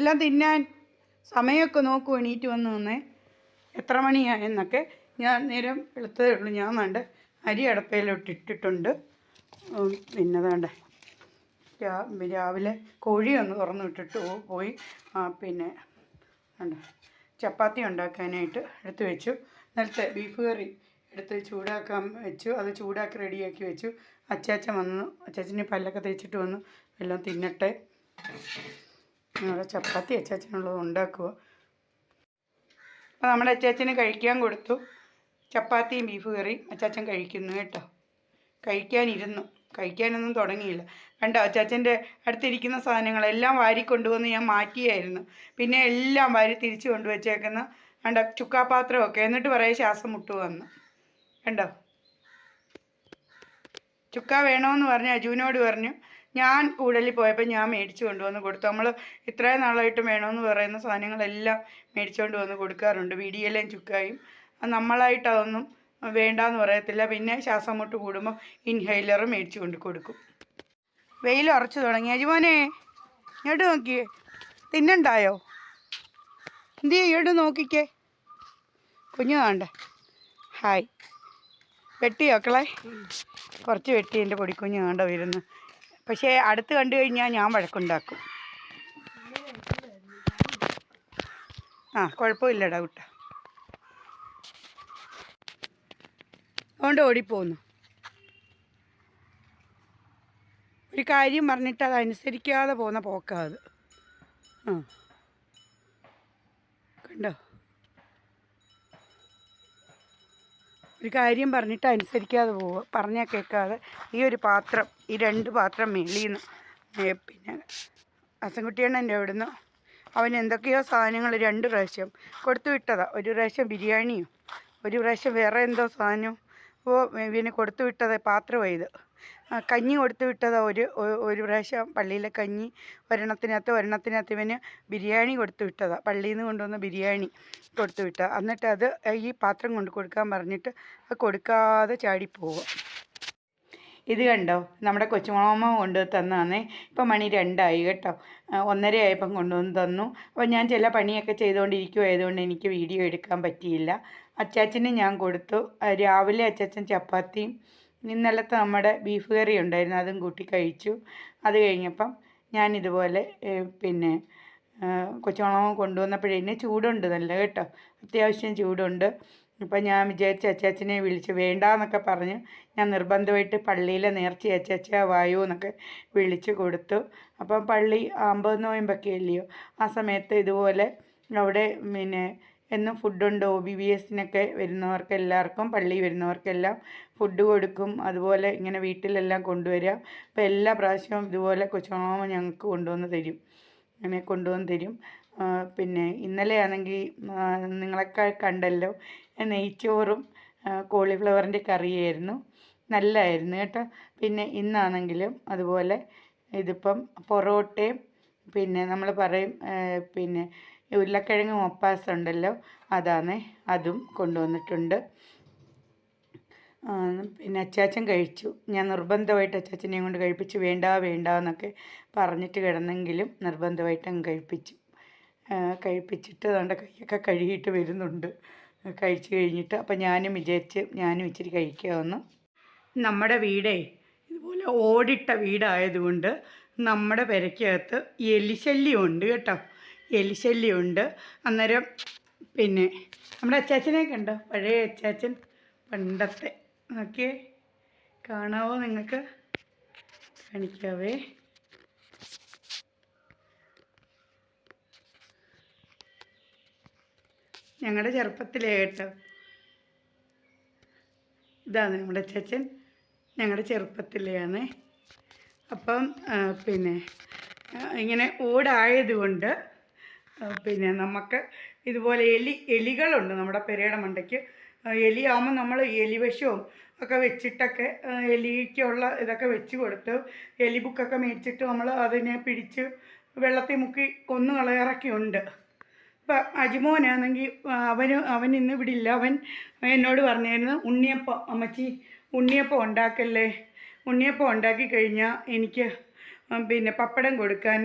എല്ലാം തിന്നാൻ സമയമൊക്കെ നോക്കൂ എണീറ്റ് വന്ന് നിന്നേ. എത്ര മണിയായെന്നൊക്കെ ഞാൻ നേരം വെളുത്തതേ ഉള്ളൂ. ഞാൻ വേണ്ട അരി അടപ്പയിലോട്ട് ഇട്ടിട്ടുണ്ട് പിന്നെ വേണ്ട. രാവിലെ കോഴി ഒന്ന് തുറന്നു വിട്ടിട്ട് പോയി. പിന്നെ വേണ്ട. ചപ്പാത്തി ഉണ്ടാക്കാനായിട്ട് എടുത്തു വെച്ചു. നേരത്തെ ബീഫ് കറി എടുത്ത് ചൂടാക്കാൻ വെച്ചു. അത് ചൂടാക്കി റെഡിയാക്കി വെച്ചു. അച്ചാച്ചൻ വന്നു. അച്ചാച്ചന് പല്ലൊക്കെ തേച്ചിട്ട് വന്നു. എല്ലാം തിന്നട്ടെ. ഞങ്ങളുടെ ചപ്പാത്തി അച്ചാച്ചനുള്ളത് ഉണ്ടാക്കുക. അപ്പോൾ നമ്മുടെ അച്ചാച്ചന് കഴിക്കാൻ കൊടുത്തു. ചപ്പാത്തിയും ബീഫ് കറിയും അച്ചാച്ചൻ കഴിക്കുന്നു കേട്ടോ. കഴിക്കാനിരുന്നു. കഴിക്കാനൊന്നും തുടങ്ങിയില്ല. കണ്ടോ അച്ചാച്ചന്റെ അടുത്തിരിക്കുന്ന സാധനങ്ങളെല്ലാം വാരി കൊണ്ടുവന്ന് ഞാൻ മാറ്റിയായിരുന്നു. പിന്നെ എല്ലാം വാരി തിരിച്ചു കൊണ്ടുവച്ചേക്കുന്ന കണ്ട ചുക്കാപാത്രമൊക്കെ. എന്നിട്ട് പറയും ശ്വാസം മുട്ടു വന്ന് കണ്ടോ? ചുക്ക വേണമെന്ന് പറഞ്ഞു അജുവിനോട് പറഞ്ഞു. ഞാൻ കൂടലിൽ പോയപ്പോൾ ഞാൻ മേടിച്ചു കൊണ്ടുവന്ന് കൊടുത്തു. നമ്മൾ ഇത്രയും നാളായിട്ട് വേണമെന്ന് പറയുന്ന സാധനങ്ങളെല്ലാം മേടിച്ചുകൊണ്ട് വന്ന് കൊടുക്കാറുണ്ട്. വീഡിയോയിലേയും ചുക്കായും. നമ്മളായിട്ട് അതൊന്നും വേണ്ടാന്ന് പറയത്തില്ല. പിന്നെ ശ്വാസം മുട്ട് കൂടുമ്പോൾ ഇൻഹൈലർ മേടിച്ചു കൊണ്ട് കൊടുക്കും. വെയിൽ ഉറച്ചു തുടങ്ങി. അജുമോനെ ഇങ്ങോട്ട് നോക്കിയേ. തിന്നണ്ടായോ? എന്ത് ഇങ്ങോട്ട് നോക്കിക്കേ. കുഞ്ഞു കാണണ്ടേ? ഹായ്. വെട്ടി മക്കളെ? കുറച്ച് വെട്ടി എന്റെ പൊടിക്കുഞ്ഞ് കണ്ട വരുന്നു? പക്ഷേ അടുത്ത് കണ്ടു കഴിഞ്ഞാൽ ഞാൻ വഴക്കുണ്ടാക്കും. ആ കുഴപ്പമില്ലടാ കുട്ട. അതുകൊണ്ട് ഓടിപ്പോന്നു. ഒരു കാര്യം പറഞ്ഞിട്ട് അതനുസരിക്കാതെ പോകുന്ന പോക്കാത് ആ. കണ്ടോ? ഒരു കാര്യം പറഞ്ഞിട്ട് അനുസരിക്കാതെ പോവുക. പറഞ്ഞാൽ കേൾക്കാതെ ഈ ഒരു പാത്രം ഈ രണ്ട് പാത്രം മേളിന്ന് പിന്നെ അസൻകുട്ടിയണ്ണന്റെ അവിടുന്ന് അവൻ എന്തൊക്കെയോ സാധനങ്ങൾ രണ്ട് പ്രാവശ്യം കൊടുത്തു വിട്ടതാണ് ഒരു പ്രാവശ്യം ബിരിയാണിയും ഒരു പ്രാവശ്യം വേറെ എന്തോ സാധനവും. ഓ പിന്നെ കൊടുത്തു വിട്ടത് ആ, കഞ്ഞി കൊടുത്തു വിട്ടതാ ഒരു ഒരു പ്രാവശ്യം പള്ളിയിലെ കഞ്ഞി ഒരെണ്ണത്തിനകത്ത് ഒരെണ്ണത്തിനകത്ത് ഇവന് ബിരിയാണി കൊടുത്തു വിട്ടതാ. പള്ളിയിൽ നിന്ന് കൊണ്ടുവന്ന ബിരിയാണി കൊടുത്തു വിട്ട എന്നിട്ട് അത് ഈ പാത്രം കൊണ്ട് കൊടുക്കാൻ പറഞ്ഞിട്ട് അത് കൊടുക്കാതെ ചാടിപ്പോവുക ഇത് കണ്ടോ? നമ്മുടെ കൊച്ചുമാമ കൊണ്ടു തന്നതാണേ ഇപ്പം മണി രണ്ടായി കേട്ടോ. ഒന്നര ആയപ്പം കൊണ്ടുവന്ന് തന്നു. അപ്പോൾ ഞാൻ ചില പണിയൊക്കെ ചെയ്തുകൊണ്ടിരിക്കുമായതുകൊണ്ട് എനിക്ക് വീഡിയോ എടുക്കാൻ പറ്റിയില്ല. അച്ചാച്ചന് ഞാൻ കൊടുത്തു. രാവിലെ അച്ചാച്ചൻ ചപ്പാത്തിയും ഇന്നലത്തെ നമ്മുടെ ബീഫ് കറി ഉണ്ടായിരുന്നു അതും കൂട്ടി കഴിച്ചു. അത് കഴിഞ്ഞപ്പം ഞാൻ ഇതുപോലെ പിന്നെ കൊച്ചുമാമ കൊണ്ടുവന്നപ്പോഴേ ചൂടുണ്ട് നല്ല കേട്ടോ അത്യാവശ്യം ചൂടുണ്ട്. അപ്പം ഞാൻ വിചാരിച്ച അച്ചാച്ചനെ വിളിച്ച് വേണ്ടാന്നൊക്കെ പറഞ്ഞ്. ഞാൻ നിർബന്ധമായിട്ട് പള്ളിയിലെ നേർച്ച അച്ചാച്ച വായു എന്നൊക്കെ വിളിച്ച് കൊടുത്തു. അപ്പം പള്ളി അമ്പത് നോയമ്പൊക്കെ ഇല്ലയോ ആ സമയത്ത് ഇതുപോലെ അവിടെ പിന്നെ എന്നും ഫുഡുണ്ട്. ഒ ബി ബി എസിനൊക്കെ വരുന്നവർക്ക് എല്ലാവർക്കും പള്ളി വരുന്നവർക്കെല്ലാം ഫുഡ് കൊടുക്കും. അതുപോലെ ഇങ്ങനെ വീട്ടിലെല്ലാം കൊണ്ടുവരിക. അപ്പോൾ എല്ലാ പ്രാവശ്യവും ഇതുപോലെ കൊച്ചുമാമ ഞങ്ങൾക്ക് കൊണ്ടുവന്ന് തരും. അങ്ങനെ കൊണ്ടുവന്ന് തരും. പിന്നെ ഇന്നലെയാണെങ്കിൽ നിങ്ങളൊക്കെ കണ്ടല്ലോ നെയ്ച്ചോറും കോളിഫ്ലവറിന്റെ കറിയായിരുന്നു. നല്ലതായിരുന്നു കേട്ടോ. പിന്നെ ഇന്നാണെങ്കിലും അതുപോലെ ഇതിപ്പം പൊറോട്ടയും പിന്നെ നമ്മൾ പറയും പിന്നെ ഉരുളക്കിഴങ്ങ് മൊപ്പാസ് ഉണ്ടല്ലോ അതാണ് അതും കൊണ്ടുവന്നിട്ടുണ്ട്. പിന്നെ അച്ചാച്ചൻ കഴിച്ചു. ഞാൻ നിർബന്ധമായിട്ട് അച്ചാച്ചനെയും കൊണ്ട് കഴിപ്പിച്ചു. വേണ്ട വേണ്ട എന്നൊക്കെ പറഞ്ഞിട്ട് കിടന്നെങ്കിലും നിർബന്ധമായിട്ട് അങ്ങ് കഴിപ്പിച്ചു. കഴിപ്പിച്ചിട്ട് അതുകൊണ്ട് കൈയൊക്കെ കഴുകിയിട്ട് വരുന്നുണ്ട്. കഴിച്ചു കഴിഞ്ഞിട്ട് അപ്പം ഞാനും വിചാരിച്ച് ഞാനും ഇച്ചിരി കഴിക്കാമെന്ന് നമ്മുടെ വീടേ ഇതുപോലെ ഓടിട്ട വീടായതുകൊണ്ട് നമ്മുടെ പെരയ്ക്കകത്ത് എലിശല്യമുണ്ട് കേട്ടോ. എലിശല്യമുണ്ട്. അന്നേരം പിന്നെ നമ്മുടെ അച്ചാച്ചനെ കണ്ടോ? പഴയ അച്ചാച്ചൻ പണ്ടത്തെ. നോക്കിയേ. കാണാവോ നിങ്ങൾക്ക്? കാണിക്കാവേ. ഞങ്ങളുടെ ചെറുപ്പത്തിലേ കേട്ടോ. ഇതാണ് നമ്മുടെ ചേച്ചൻ ഞങ്ങളുടെ ചെറുപ്പത്തിലെയാണ്. അപ്പം പിന്നെ ഇങ്ങനെ ഓടായതുകൊണ്ട് പിന്നെ നമുക്ക് ഇതുപോലെ എലി എലികളുണ്ട് നമ്മുടെ പെരയുടെ മണ്ടയ്ക്ക്. എലിയാകുമ്പോൾ നമ്മൾ എലിവശവും ഒക്കെ വെച്ചിട്ടൊക്കെ എലിക്കുള്ള ഇതൊക്കെ വെച്ച് കൊടുത്ത് എലി ബുക്കൊക്കെ മേടിച്ചിട്ട് നമ്മൾ അതിനെ പിടിച്ച് വെള്ളത്തിൽ മുക്കി കൊന്നു കളയാറൊക്കെ ഉണ്ട് ഇപ്പം അജിമോനാണെങ്കിൽ അവന് അവൻ ഇന്ന് ഇവിടെ ഇല്ല. അവൻ എന്നോട് പറഞ്ഞായിരുന്നു ഉണ്ണിയപ്പം അമ്മച്ചി ഉണ്ണിയപ്പം ഉണ്ടാക്കല്ലേ? ഉണ്ണിയപ്പം ഉണ്ടാക്കി കഴിഞ്ഞാൽ എനിക്ക് പിന്നെ പപ്പടം കൊടുക്കാൻ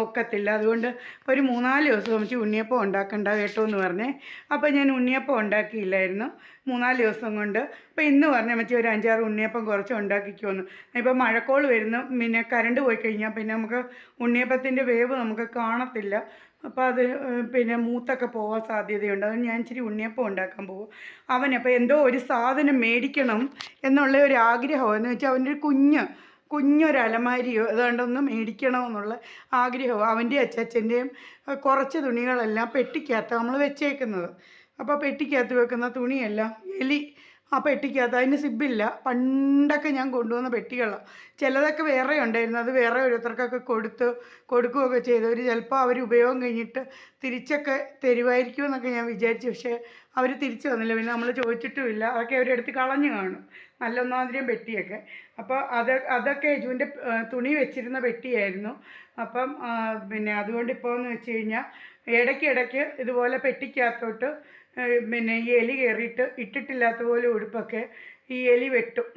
ഒക്കത്തില്ല അതുകൊണ്ട് ഒരു മൂന്നാൽ ദിവസം അമ്മച്ചി ഉണ്ണിയപ്പം ഉണ്ടാക്കണ്ട കേട്ടോ എന്ന് പറഞ്ഞേ. അപ്പോൾ ഞാൻ ഉണ്ണിയപ്പം ഉണ്ടാക്കിയില്ലായിരുന്നു. മൂന്നാൽ ദിവസം കൊണ്ട്. അപ്പോൾ ഇന്ന് പറഞ്ഞ അമ്മച്ചി ഒരു അഞ്ചാറ് ഉണ്ണിയപ്പം കുറച്ച് ഉണ്ടാക്കിക്കുമെന്ന് ഇപ്പോൾ മഴക്കോൾ വരുന്നു. പിന്നെ കറണ്ട് പോയി കഴിഞ്ഞാൽ പിന്നെ നമുക്ക് ഉണ്ണിയപ്പത്തിന്റെ വേവ് നമുക്ക് കാണത്തില്ല. അപ്പോൾ അത് പിന്നെ മൂത്തൊക്കെ പോകാൻ സാധ്യതയുണ്ട്. അതുകൊണ്ട് ഞാൻ ഇച്ചിരി ഉണ്ണിയപ്പം ഉണ്ടാക്കാൻ പോകും അവനപ്പോൾ എന്തോ ഒരു സാധനം മേടിക്കണം എന്നുള്ള ഒരു ആഗ്രഹം എന്ന് വെച്ചാൽ അവന്റെ ഒരു കുഞ്ഞ് കുഞ്ഞൊരു അലമാരിയോ ഏതാണ്ടൊന്ന് മേടിക്കണമെന്നുള്ള ആഗ്രഹവും അവന്റെ അച്ചാച്ചന്റെയും കുറച്ച് തുണികളെല്ലാം പെട്ടിക്കകത്ത് നമ്മൾ വെച്ചേക്കുന്നത്. അപ്പോൾ പെട്ടിക്കകത്ത് വെക്കുന്ന തുണിയെല്ലാം എലി ആ പെട്ടിക്കകത്ത് അതിന് സിബില്ല. പണ്ടൊക്കെ ഞാൻ കൊണ്ടുവന്ന പെട്ടികളാണ് ചിലതൊക്കെ വേറെ ഉണ്ടായിരുന്നു. അത് വേറെ ഓരോരുത്തർക്കൊക്കെ കൊടുത്ത് കൊടുക്കുകയൊക്കെ ചെയ്തവർ ചിലപ്പോൾ അവർ ഉപയോഗം കഴിഞ്ഞിട്ട് തിരിച്ചൊക്കെ തരുമായിരിക്കും എന്നൊക്കെ ഞാൻ വിചാരിച്ചു. പക്ഷേ അവർ തിരിച്ചു വന്നില്ല. പിന്നെ നമ്മൾ ചോദിച്ചിട്ടുമില്ല. അതൊക്കെ അവരെടുത്ത് കളഞ്ഞു കാണും. നല്ല ഒന്നാതിരിയും പെട്ടിയൊക്കെ അപ്പോൾ അത് അതൊക്കെ യജുവിന്റെ തുണി വെച്ചിരുന്ന പെട്ടിയായിരുന്നു അപ്പം പിന്നെ അതുകൊണ്ട് ഇപ്പോൾ എന്ന് വെച്ച് കഴിഞ്ഞാൽ ഇടയ്ക്ക് ഇടയ്ക്ക് ഇതുപോലെ പെട്ടിക്കകത്തോട്ട് പിന്നെ ഈ എലി കയറിയിട്ട് ഇട്ടിട്ടില്ലാത്ത പോലെ ഉടുപ്പൊക്കെ ഈ എലി വെട്ടും.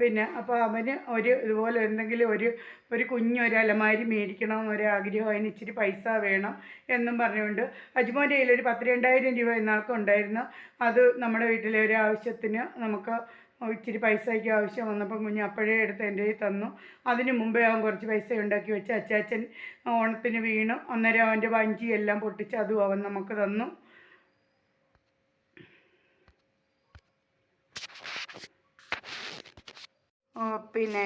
പിന്നെ അപ്പോൾ അവന് ഒരു ഇതുപോലെ എന്തെങ്കിലും ഒരു ഒരു കുഞ്ഞൊരു അലമാരി മേടിക്കണമെന്നൊരു ആഗ്രഹം അതിന് ഇച്ചിരി പൈസ വേണം എന്നും പറഞ്ഞുകൊണ്ട് അജ്മോന്റെ കയ്യിൽ ഒരു പത്ത് രണ്ടായിരം രൂപ ഇന്നാൾക്ക് ഉണ്ടായിരുന്നു. അത് നമ്മുടെ വീട്ടിലെ ഒരു ആവശ്യത്തിന് നമുക്ക് ഇച്ചിരി പൈസയ്ക്ക് ആവശ്യം വന്നപ്പം കുഞ്ഞ് അപ്പോഴേ എടുത്ത് എന്റെ കയ്യിൽ തന്നു. അതിന് മുമ്പേ അവൻ കുറച്ച് പൈസ ഉണ്ടാക്കി വെച്ച് അച്ചാച്ചൻ ഓണത്തിന് വീണു അന്നേരം അവന്റെ വഞ്ചി എല്ലാം പൊട്ടിച്ച് അതും അവൻ നമുക്ക് തന്നു. പിന്നെ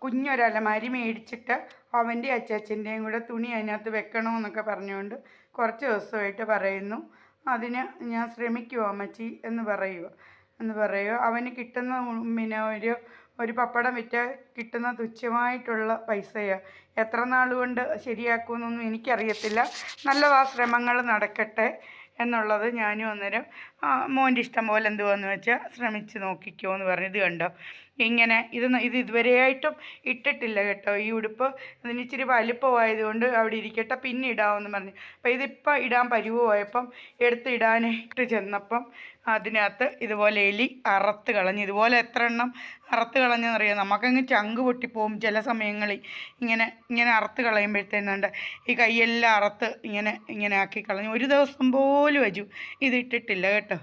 കുഞ്ഞൊരലമാരി മേടിച്ചിട്ട് അവന്റെ അച്ചാച്ചന്റെയും കൂടെ തുണി അതിനകത്ത് വെക്കണമെന്നൊക്കെ പറഞ്ഞുകൊണ്ട് കുറച്ച് ദിവസമായിട്ട് പറയുന്നു. അതിന് ഞാൻ ശ്രമിക്കുമോ അമ്മച്ചി എന്ന് പറയുക. എന്ന് പറയുക. അവന് കിട്ടുന്ന പിന്നെ ഒരു ഒരു പപ്പടം വിറ്റാൽ കിട്ടുന്ന തുച്ഛമായിട്ടുള്ള പൈസയാണ് എത്ര നാൾ കൊണ്ട് ശരിയാക്കുമെന്നൊന്നും എനിക്കറിയത്തില്ല. നല്ലതാ ശ്രമങ്ങൾ നടക്കട്ടെ. എന്നുള്ളത് ഞാനും അന്നേരം മോന്റെ ഇഷ്ടം പോലെ എന്തുവാന്ന് വെച്ചാൽ ശ്രമിച്ച് നോക്കിക്കോ എന്ന് പറഞ്ഞു ഇത് കണ്ടോ? ഇങ്ങനെ ഇത് ഇത് ഇതുവരെയായിട്ടും ഇട്ടിട്ടില്ല കേട്ടോ. ഈ ഉടുപ്പ് ഇതിന് ഇച്ചിരി വലിപ്പമായതുകൊണ്ട് അവിടെ ഇരിക്കട്ടെ പിന്നെ ഇടാമെന്ന് പറഞ്ഞു. അപ്പോൾ ഇതിപ്പോൾ ഇടാൻ പരുവമായപ്പം എടുത്ത് ഇടാനായിട്ട് ചെന്നപ്പം അതിനകത്ത് ഇതുപോലെ എലി അറുത്ത് കളഞ്ഞ് ഇതുപോലെ എത്ര എണ്ണം അറുത്ത് കളഞ്ഞെന്നറിയാം? നമുക്കങ്ങ് ചങ്ക് പൊട്ടിപ്പോവും ചില സമയങ്ങളിൽ. ഇങ്ങനെ ഇങ്ങനെ അറുത്ത് കളയുമ്പോഴത്തേനുണ്ട്. ഈ കൈയെല്ലാം അറുത്ത് ഇങ്ങനെ ഇങ്ങനെ ആക്കി കളഞ്ഞു. ഒരു ദിവസം പോലും അജു ഇത് ഇട്ടിട്ടില്ല കേട്ടോ.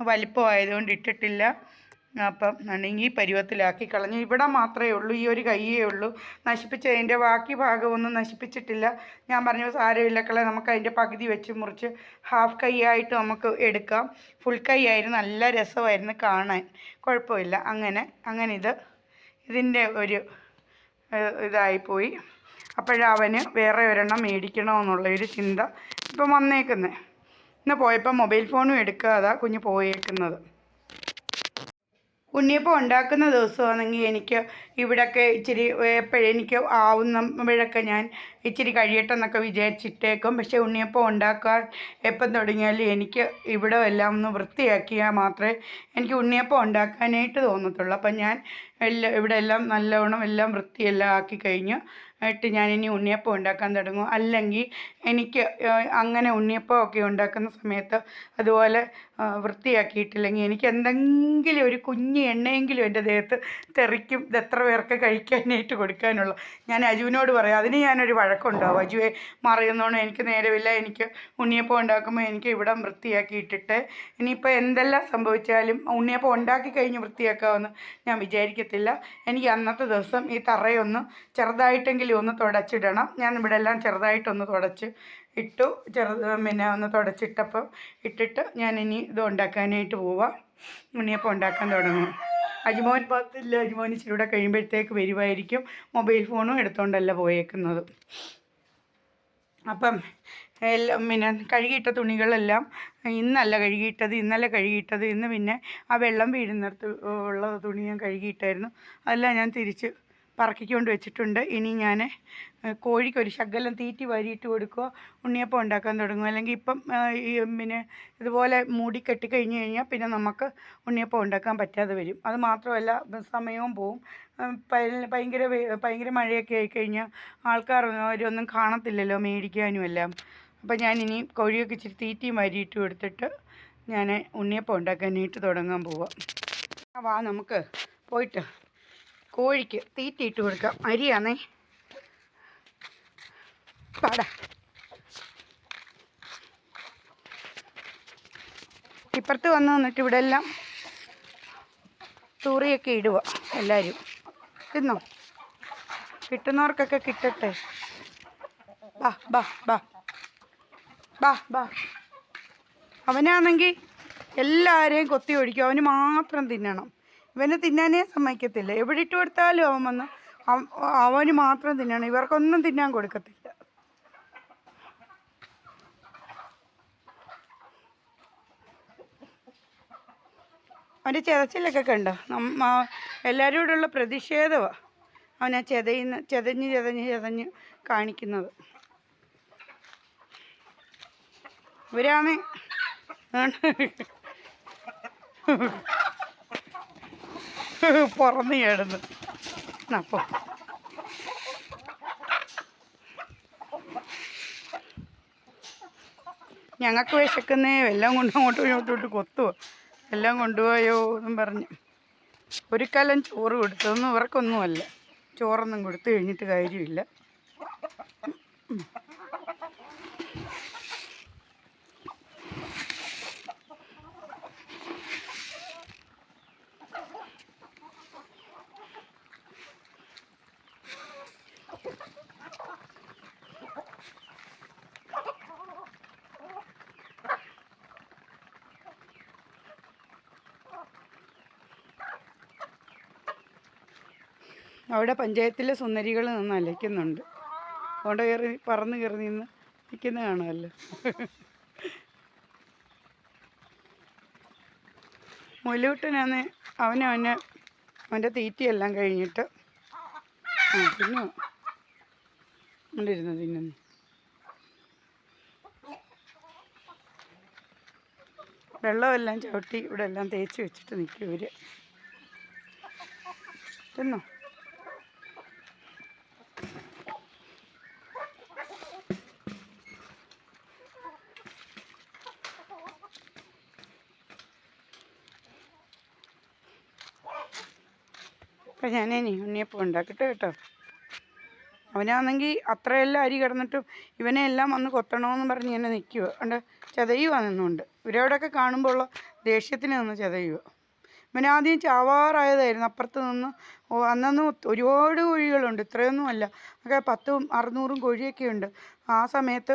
വലിപ്പമായതുകൊണ്ട് ഇട്ടിട്ടില്ല. അപ്പം ഈ പരുവത്തിലാക്കി കളഞ്ഞു. ഇവിടെ മാത്രമേ ഉള്ളൂ. ഈ ഒരു കൈയേ ഉള്ളൂ. നശിപ്പിച്ചതിന്റെ ബാക്കി ഭാഗമൊന്നും നശിപ്പിച്ചിട്ടില്ല. ഞാൻ പറഞ്ഞു സാരമില്ല കളെ നമുക്ക് അതിന്റെ പകുതി വെച്ച് മുറിച്ച് ഹാഫ് കൈയായിട്ട് നമുക്ക് എടുക്കാം. ഫുൾ കൈ ആയിരുന്നു. നല്ല രസമായിരുന്നു കാണാൻ. കുഴപ്പമില്ല. അങ്ങനെ അങ്ങനെ ഇത് ഇതിന്റെ ഒരു ഇതായിപ്പോയി. അപ്പോഴവന് വേറെ ഒരെണ്ണം മേടിക്കണമെന്നുള്ള ഒരു ചിന്ത ഇപ്പം വന്നേക്കുന്നത് ഇന്ന് പോയപ്പോൾ മൊബൈൽ ഫോണും എടുക്കാതെ കുഞ്ഞ് പോയേക്കുന്നത്. ഉണ്ണിയപ്പം ഉണ്ടാക്കുന്ന ദിവസമാണെങ്കിൽ എനിക്ക് ഇവിടെയൊക്കെ ഇച്ചിരി എനിക്ക് ആവുന്ന ആവുന്നപ്പോഴൊക്കെ ഞാൻ ഇച്ചിരി കഴിയട്ടെ എന്നൊക്കെ വിചാരിച്ചിട്ടേക്കും. പക്ഷേ ഉണ്ണിയപ്പം ഉണ്ടാക്കാൻ എപ്പം തുടങ്ങിയാലും എനിക്ക് ഇവിടെ എല്ലാം ഒന്ന് വൃത്തിയാക്കിയാൽ മാത്രമേ എനിക്ക് ഉണ്ണിയപ്പം ഉണ്ടാക്കാനായിട്ട് തോന്നത്തുള്ളൂ. അപ്പം ഞാൻ എല്ലാം ഇവിടെ എല്ലാം നല്ലവണ്ണം എല്ലാം വൃത്തിയെല്ലാം ആക്കി കഴിഞ്ഞു ആയിട്ട് ഞാൻ ഇനി ഉണ്ണിയപ്പം ഉണ്ടാക്കാൻ തുടങ്ങും. അല്ലെങ്കിൽ എനിക്ക് അങ്ങനെ ഉണ്ണിയപ്പം ഒക്കെ ഉണ്ടാക്കുന്ന സമയത്ത് അതുപോലെ വൃത്തിയാക്കിയിട്ടില്ലെങ്കിൽ എനിക്ക് എന്തെങ്കിലും ഒരു കുഞ്ഞ് എണ്ണയെങ്കിലും എന്റെ ദേഹത്ത് തെറിക്കും. ഇത് എത്ര പേർക്ക് കഴിക്കാനായിട്ട് കൊടുക്കാനുള്ള. ഞാൻ അജുവിനോട് പറയാം അതിന് ഞാനൊരു വഴക്കുണ്ടാവും. അജുവെ മറിയുന്നോണം എനിക്ക് നേരമില്ല. എനിക്ക് ഉണ്ണിയപ്പം ഉണ്ടാക്കുമ്പോൾ എനിക്ക് ഇവിടെ വൃത്തിയാക്കി ഇട്ടിട്ട് ഇനിയിപ്പോൾ എന്തെല്ലാം സംഭവിച്ചാലും ഉണ്ണിയപ്പം ഉണ്ടാക്കി കഴിഞ്ഞ് വൃത്തിയാക്കാമെന്ന് ഞാൻ വിചാരിക്കത്തില്ല. എനിക്ക് അന്നത്തെ ദിവസം ഈ തറയൊന്ന് ചെറുതായിട്ടെങ്കിലും ഒന്ന് തുടച്ചിടണം. ഞാൻ ഇവിടെ എല്ലാം ചെറുതായിട്ടൊന്ന് തുടച്ച് ഇട്ടു. ചെറു പിന്നെ ഒന്ന് തുടച്ചിട്ടപ്പം ഇട്ടിട്ട് ഞാൻ ഇനി ഇത് ഉണ്ടാക്കാനായിട്ട് പോവാം. ഉണ്ണിയപ്പം ഉണ്ടാക്കാൻ തുടങ്ങും. അജിമോൻ പത്തില്ല. അജ്മോൻ ഇച്ചിരി കൂടെ കഴിയുമ്പോഴത്തേക്ക് വരുമായിരിക്കും മൊബൈൽ ഫോണും എടുത്തുകൊണ്ടല്ല പോയേക്കുന്നത്. അപ്പം എല്ലാം പിന്നെ കഴുകിയിട്ട തുണികളെല്ലാം ഇന്നല്ല കഴുകിയിട്ടത് ഇന്നല്ല കഴുകിയിട്ടത് ഇന്ന് പിന്നെ ആ വെള്ളം വീഴുന്നിടത്ത് ഉള്ള തുണി ഞാൻ കഴുകിയിട്ടായിരുന്നു. അതെല്ലാം ഞാൻ തിരിച്ച് പറക്കിക്കൊണ്ട് വെച്ചിട്ടുണ്ട്. ഇനി ഞാൻ കോഴിക്കൊരു ശകലം തീറ്റി വരിയിട്ട് കൊടുക്കുക. ഉണ്ണിയപ്പം ഉണ്ടാക്കാൻ തുടങ്ങും. അല്ലെങ്കിൽ ഇപ്പം പിന്നെ ഇതുപോലെ മൂടി കെട്ടിക്കഴിഞ്ഞ് കഴിഞ്ഞാൽ പിന്നെ നമുക്ക് ഉണ്ണിയപ്പം ഉണ്ടാക്കാൻ പറ്റാതെ വരും. അത് മാത്രമല്ല സമയവും പോവും. ഭയങ്കര ഭയങ്കര മഴയൊക്കെ ആയിക്കഴിഞ്ഞാൽ ആൾക്കാർ അവരൊന്നും കാണത്തില്ലല്ലോ മേടിക്കാനും എല്ലാം. അപ്പം ഞാനിനി കോഴിയൊക്കെ ഇച്ചിരി തീറ്റിയും വരിയിട്ട് കൊടുത്തിട്ട് ഞാൻ ഉണ്ണിയപ്പം ഉണ്ടാക്കാനായിട്ട് തുടങ്ങാൻ പോവാം. വാ നമുക്ക് പോയിട്ട് കോഴിക്ക് തീറ്റ ഇട്ട് കൊടുക്കാം. അരിയാണേ. അടാ ഇപ്പുറത്ത് വന്ന് നിന്നിട്ട് ഇവിടെ എല്ലാം തൂറിയൊക്കെ ഇടുക എല്ലാവരും തിന്നോ? കിട്ടുന്നവർക്കൊക്കെ കിട്ടട്ടെ. ബാ ബാ ബാ. ബാ ബാ. അവനാണെങ്കിൽ എല്ലാവരെയും കൊത്തി ഒഴിക്കും. അവന് മാത്രം തിന്നണം. ഇവന് തിന്നാനേ സമ്മതിക്കത്തില്ല. എവിടെ ഇട്ട് കൊടുത്താലും അവൻ വന്ന് അവ- അവന് മാത്രം തിന്നാണ്. ഇവർക്കൊന്നും തിന്നാൻ കൊടുക്കത്തില്ല. അവന്റെ ചെതച്ചിലൊക്കെ കണ്ടോ? നമ്മ എല്ലാവരോടുള്ള പ്രതിഷേധമാണ് അവൻ ആ ചെതയുന്ന ചെതഞ്ഞ് ചെതഞ്ഞ് ചെതഞ്ഞ് കാണിക്കുന്നത്. ഇവരാണ്. പുറന്ന് കിടന്ന്. അപ്പോൾ ഞങ്ങൾക്ക് വിശക്കുന്നേ എല്ലാം കൊണ്ട് അങ്ങോട്ടും ഇങ്ങോട്ടും കൊത്തുവോ? എല്ലാം കൊണ്ടുപോയോ എന്നും പറഞ്ഞ്. ഒരു കലം ചോറ് കൊടുത്തതൊന്നും ഇവർക്കൊന്നുമല്ല. ചോറൊന്നും കൊടുത്തു കഴിഞ്ഞിട്ട് കാര്യമില്ല. അവിടെ പഞ്ചായത്തിലെ സുന്ദരികൾ നിന്ന് അലയ്ക്കുന്നുണ്ട്. അവിടെ കയറി പറന്ന് കയറി നിന്ന് നിൽക്കുന്ന കാണുമല്ലോ. മുലൂട്ടനാന്ന് അവനവന് അവന്റെ തീറ്റയെല്ലാം കഴിഞ്ഞിട്ട് ആ തിന്നു കൊണ്ടിരുന്നു വെള്ളമെല്ലാം ചവിട്ടി ഇവിടെ എല്ലാം തേച്ച് വെച്ചിട്ട് നിൽക്കും ഇവർ തിന്നോ? അപ്പം ഞാനേ ഉണ്ണിയപ്പം ഉണ്ടാക്കട്ടെ കേട്ടോ. അവനാണെങ്കിൽ അത്രയെല്ലാം അരി കിടന്നിട്ടും ഇവനെ എല്ലാം വന്ന് കൊത്തണമെന്ന് പറഞ്ഞ് ഇങ്ങനെ നിൽക്കുക ഉണ്ട് ചതയുക നിന്നുകൊണ്ട്. ഇവരവിടെയൊക്കെ കാണുമ്പോൾ ഉള്ള ദേഷ്യത്തിന് നിന്ന് ചതയുക ഇവനാദ്യം ചാവാറായതായിരുന്നു. അപ്പുറത്ത് നിന്ന് ഓ അന്നൊന്നും ഒരുപാട് കോഴികളുണ്ട്. ഇത്രയൊന്നും അല്ല. ഒക്കെ പത്തും അറുന്നൂറും കോഴിയൊക്കെ ഉണ്ട്. ആ സമയത്ത്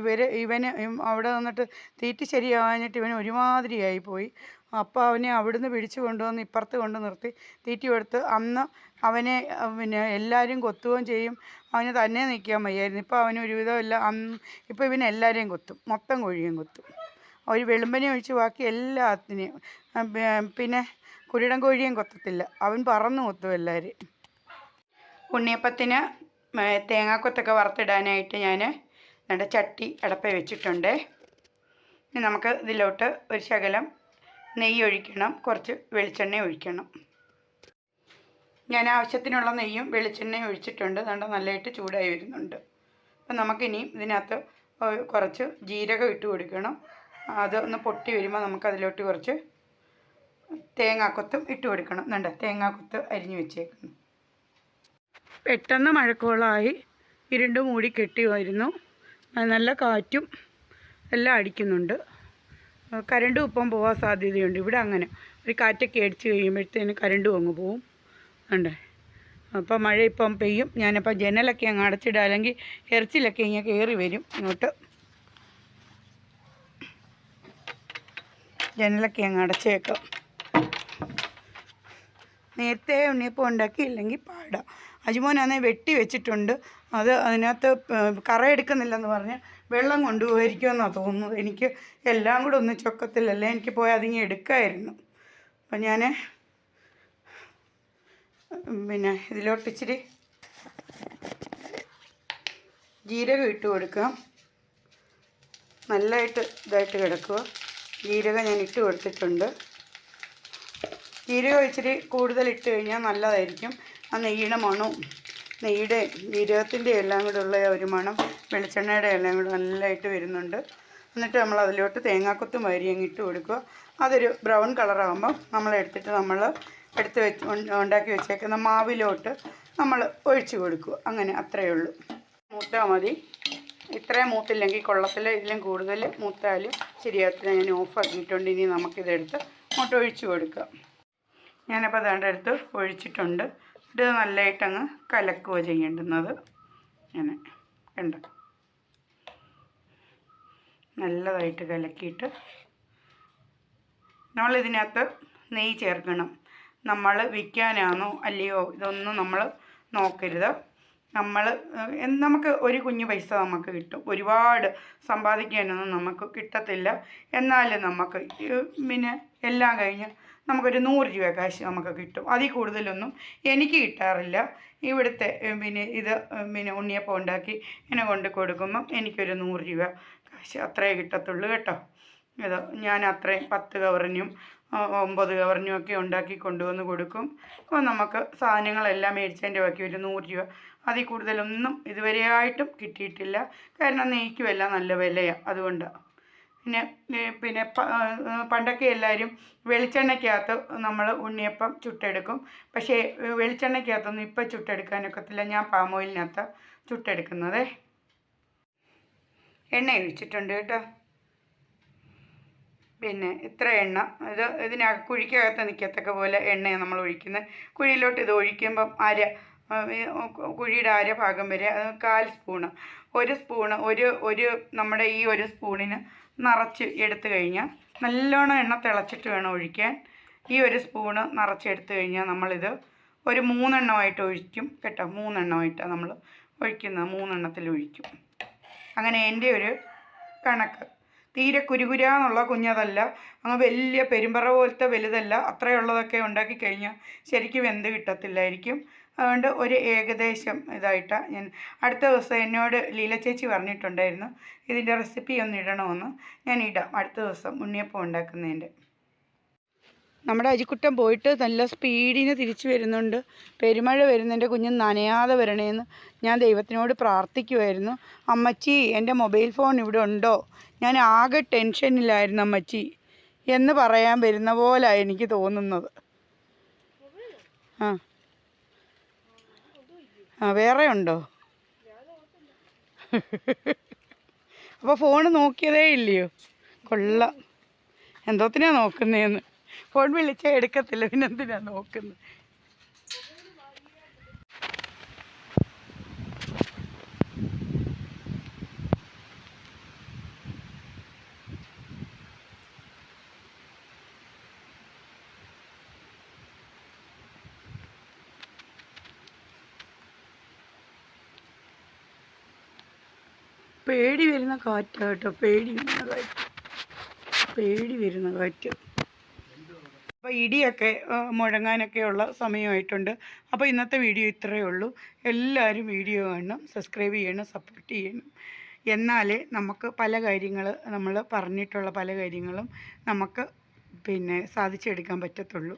ഇവർ ഇവന് അവിടെ നിന്നിട്ട് തീറ്റി ശരിയാകാഞ്ഞിട്ട് ഇവൻ ഒരുമാതിരിയായി പോയി. അപ്പോൾ അവനെ അവിടുന്ന് പിടിച്ചു കൊണ്ടുവന്ന് ഇപ്പുറത്ത് കൊണ്ട് നിർത്തി. തീറ്റി കൊടുത്ത് അന്ന് അവനെ പിന്നെ എല്ലാവരും കൊത്തുകയും ചെയ്യും. അവന് തന്നെ നിൽക്കാൻ വയ്യായിരുന്നു. ഇപ്പോൾ അവന് ഒരുവിധം അന്ന് ഇപ്പോൾ ഇവനെ എല്ലാവരെയും കൊത്തും. മൊത്തം കോഴിയും കൊത്തും. ഒരു വെളുമ്പനെ ഒഴിച്ച് ബാക്കി എല്ലാത്തിനെയും പിന്നെ കുരുടൻ കോഴിയും കൊത്തത്തില്ല. അവൻ പറന്ന് കൊത്തും എല്ലാവരും ഉണ്ണിയപ്പത്തിന് തേങ്ങാക്കൊത്തൊക്കെ വറുത്തിടാനായിട്ട് ഞാൻ നമ്മുടെ ചട്ടി അടപ്പ വെച്ചിട്ടുണ്ട്. ഇനി നമുക്ക് ഇതിലോട്ട് ഒരു ശകലം നെയ്യ് ഒഴിക്കണം കുറച്ച് വെളിച്ചെണ്ണ ഒഴിക്കണം. ഞാൻ ആവശ്യത്തിനുള്ള നെയ്യും വെളിച്ചെണ്ണയും ഒഴിച്ചിട്ടുണ്ട്. അതുകൊണ്ട് നല്ലതായിട്ട് ചൂടായി വരുന്നുണ്ട്. അപ്പം നമുക്കിനി ഇതിനകത്ത് കുറച്ച് ജീരകം ഇട്ട് കൊടുക്കണം. അത് ഒന്ന് പൊട്ടി വരുമ്പോൾ നമുക്ക് അതിലോട്ട് കുറച്ച് തേങ്ങാക്കൊത്തും ഇട്ട് കൊടുക്കണം. എന്നുണ്ട് തേങ്ങാക്കൊത്ത് അരിഞ്ഞു വെച്ചേക്കുന്നു. പെട്ടെന്ന് മഴക്കോളായി. ഇരുണ്ട് മൂടി കെട്ടി വരുന്നു നല്ല കാറ്റും എല്ലാം അടിക്കുന്നുണ്ട്. കരണ്ടും ഇപ്പം പോകാൻ സാധ്യതയുണ്ട്. ഇവിടെ അങ്ങനെ. ഒരു കാറ്റൊക്കെ അടിച്ച് കഴിയുമ്പോഴത്തേന് കരണ്ടും അങ്ങ് പോവും. ഉണ്ട് അപ്പം മഴ ഇപ്പം പെയ്യും. ഞാനപ്പോൾ ജനലൊക്കെ അങ്ങ് അടച്ചിടുക. അല്ലെങ്കിൽ ഇറച്ചിലൊക്കെ ഇങ്ങനെ കയറി വരും. ഇങ്ങോട്ട്. ജനലൊക്കെ അങ്ങ് അടച്ചേക്കാം. നേരത്തെ ഉണ്ണിയപ്പം ഉണ്ടാക്കിയില്ലെങ്കിൽ പാടാം. അജുമോനെ വെട്ടി വെച്ചിട്ടുണ്ട്. അത് അതിനകത്ത് കറ എടുക്കുന്നില്ലെന്ന് പറഞ്ഞ് വെള്ളം കൊണ്ടുപോയിരിക്കുമെന്നാണ് തോന്നുന്നത്. എനിക്ക് എല്ലാം കൂടെ ഒന്ന് ചൊക്കത്തില്ലല്ലേ എനിക്ക് പോയി അതിങ്ങി എടുക്കായിരുന്നു. അപ്പം ഞാൻ പിന്നെ ഇതിലോട്ട് ഇച്ചിരി ജീരകം ഇട്ട് കൊടുക്കാം നല്ലതായിട്ട് ഇതായിട്ട് കിടക്കുക. ജീരകം ഞാൻ ഇട്ട് കൊടുത്തിട്ടുണ്ട്. ജീരകം ഇച്ചിരി കൂടുതൽ ഇട്ട് കഴിഞ്ഞാൽ നല്ലതായിരിക്കും. ആ നെയ്യുടെ മണവും നെയ്യുടെ ജീരകത്തിന്റെ എല്ലാം കൂടെ ഉള്ള ഒരു മണം വെളിച്ചെണ്ണയുടെ എല്ലാം കൂടെ നല്ലതായിട്ട് വരുന്നുണ്ട്. എന്നിട്ട് നമ്മൾ അതിലോട്ട് തേങ്ങാക്കൊത്തും വരി അങ്ങ് ഇട്ട് കൊടുക്കുക. അതൊരു ബ്രൗൺ കളറാകുമ്പോൾ നമ്മൾ എടുത്തിട്ട് നമ്മൾ എടുത്ത് വെച്ച് ഉണ്ട- ഉണ്ടാക്കി വെച്ചേക്കുന്ന മാവിലോട്ട് നമ്മൾ ഒഴിച്ചു കൊടുക്കുക. അങ്ങനെ അത്രയേ ഉള്ളൂ. മൂത്താൽ മതി. ഇത്രയും മൂത്തില്ലെങ്കിൽ കൊള്ളത്തിൽ ഇതിലും കൂടുതൽ മൂത്താലും ശരിയാകത്തില്ല. ഞാൻ ഓഫ് ഓഫാക്കിയിട്ടുണ്ട് ഇനി നമുക്കിതെടുത്ത് അങ്ങോട്ട് ഒഴിച്ചു കൊടുക്കുക ഞാനപ്പോൾ അതാണ്ട് എടുത്ത് ഒഴിച്ചിട്ടുണ്ട്. ഇത് നല്ലതായിട്ടങ്ങ് കലക്കുക ചെയ്യേണ്ടുന്നത്. ഇങ്ങനെ കണ്ട? നല്ലതായിട്ട് കലക്കിയിട്ട് നമ്മൾ നമ്മളിതിനകത്ത് നെയ്യ് ചേർക്കണം. നമ്മൾ വിൽക്കാനാണോ അല്ലയോ ഇതൊന്നും നമ്മൾ നോക്കരുത്. നമ്മൾ നമുക്ക് ഒരു കുഞ്ഞു പൈസ നമുക്ക് കിട്ടും. ഒരുപാട് സമ്പാദിക്കാനൊന്നും നമുക്ക് കിട്ടത്തില്ല. എന്നാലും നമുക്ക് പിന്നെ എല്ലാം കഴിഞ്ഞ് നമുക്കൊരു നൂറ് രൂപ കാശ് നമുക്ക് കിട്ടും. അതിൽ കൂടുതലൊന്നും എനിക്ക് കിട്ടാറില്ല. ഇവിടുത്തെ പിന്നെ ഇത് പിന്നെ ഉണ്ണിയപ്പം ഉണ്ടാക്കി ഇങ്ങനെ കൊണ്ട് കൊടുക്കുമ്പം എനിക്കൊരു നൂറ് രൂപ കാശ് അത്രേ കിട്ടത്തുള്ളൂ കേട്ടോ. ഇത് ഞാൻ അത്രയും പത്ത് കവറിനും ഒമ്പത് കവറിനും ഒക്കെ ഉണ്ടാക്കി കൊണ്ടുവന്ന് കൊടുക്കും. അപ്പോൾ നമുക്ക് സാധനങ്ങളെല്ലാം മേടിച്ചതിന്റെ ബാക്കി ഒരു നൂറ് രൂപ അതിൽ കൂടുതലൊന്നും ഇതുവരെയായിട്ടും കിട്ടിയിട്ടില്ല. കാരണം നെയ്ക്കുമെല്ലാം നല്ല വിലയാണ് അതുകൊണ്ടാണ് പിന്നെ പിന്നെ പണ്ടൊക്കെ എല്ലാവരും വെളിച്ചെണ്ണയ്ക്കകത്ത് നമ്മൾ ഉണ്ണിയപ്പം ചുട്ടെടുക്കും. പക്ഷേ വെളിച്ചെണ്ണയ്ക്കകത്തൊന്നും ഇപ്പം ചുട്ടെടുക്കാനൊക്കത്തില്ല. ഞാൻ പാം ഓയിലിനകത്ത് ചുട്ടെടുക്കുന്നത്. എണ്ണ ഒഴിച്ചിട്ടുണ്ട് കേട്ടോ. പിന്നെ ഇത്ര എണ്ണ. ഇത് ഇതിനക കുഴിക്കകത്ത് നിൽക്കത്തക്ക പോലെ എണ്ണയാണ് നമ്മൾ ഒഴിക്കുന്നത്. കുഴിയിലോട്ട് ഇത് ഒഴിക്കുമ്പം അര കുഴിയുടെ അര ഭാഗം വരെ കാൽ സ്പൂണ്. ഒരു സ്പൂണ് ഒരു ഒരു നമ്മുടെ ഈ ഒരു സ്പൂണിന് നിറച്ച് എടുത്തു കഴിഞ്ഞാൽ നല്ലോണം എണ്ണ തിളച്ചിട്ട് വേണം ഒഴിക്കാൻ. ഈ ഒരു സ്പൂണ് നിറച്ചെടുത്തു കഴിഞ്ഞാൽ നമ്മളിത് ഒരു മൂന്നെണ്ണമായിട്ട് ഒഴിക്കും കേട്ടോ. മൂന്നെണ്ണമായിട്ടാണ് നമ്മൾ ഒഴിക്കുന്നത്. മൂന്നെണ്ണത്തിൽ ഒഴിക്കും. അങ്ങനെ എന്റെ ഒരു കണക്ക്. തീരെ കുരുകുരാന്നുള്ള കുഞ്ഞതല്ല. അങ്ങ് വലിയ പെരുമ്പറ പോലത്തെ വലുതല്ല. അത്രയുള്ളതൊക്കെ ഉണ്ടാക്കി കഴിഞ്ഞാൽ ശരിക്കും വെന്ത് കിട്ടത്തില്ലായിരിക്കും. അതുകൊണ്ട് ഒരു ഏകദേശം ഇതായിട്ടാണ് ഞാൻ അടുത്ത ദിവസം എന്നോട് ലീല ചേച്ചി പറഞ്ഞിട്ടുണ്ടായിരുന്നു ഇതിന്റെ റെസിപ്പി ഒന്ന് ഇടണമെന്ന് ഞാൻ ഇടാം അടുത്ത ദിവസം ഉണ്ണിയപ്പം ഉണ്ടാക്കുന്നതിന്റെ. നമ്മുടെ അജിക്കുട്ടൻ പോയിട്ട് നല്ല സ്പീഡിന് തിരിച്ചു വരുന്നുണ്ട്. പെരുമഴ വരുന്നതിന്റെ കുഞ്ഞ് നനയാതെ വരണേന്ന് ഞാൻ ദൈവത്തിനോട് പ്രാർത്ഥിക്കുമായിരുന്നു അമ്മച്ചി എന്റെ മൊബൈൽ ഫോൺ ഇവിടെ ഉണ്ടോ? ഞാൻ ആകെ ടെൻഷനിലായിരുന്നു അമ്മച്ചി എന്ന് പറയാൻ വരുന്ന പോലാണ് എനിക്ക് തോന്നുന്നത്. ആ. ആ വേറെ ഉണ്ടോ? അപ്പോൾ ഫോൺ നോക്കിയതേ ഇല്ലയോ? കൊള്ള. എന്തോത്തിനാ നോക്കുന്നതെന്ന് ഫോൺ വിളിച്ചാൽ എടുക്കത്തില്ല. പിന്നെന്തിനാണ് നോക്കുന്നത് പേടി വരുന്ന കാറ്റാ കേട്ടോ. പേടി വരുന്ന കാറ്റ്. പേടി വരുന്ന കാറ്റ്. അപ്പോൾ ഇടിയൊക്കെ മുഴങ്ങാനൊക്കെയുള്ള സമയമായിട്ടുണ്ട്. അപ്പോൾ ഇന്നത്തെ വീഡിയോ ഇത്രയേ ഉള്ളൂ. എല്ലാവരും വീഡിയോ കാണണം സബ്സ്ക്രൈബ് ചെയ്യണം സപ്പോർട്ട് ചെയ്യണം. എന്നാലേ നമുക്ക് പല കാര്യങ്ങൾ നമ്മൾ പറഞ്ഞിട്ടുള്ള പല കാര്യങ്ങളും നമുക്ക് പിന്നെ സാധിച്ചെടുക്കാൻ പറ്റത്തുള്ളൂ.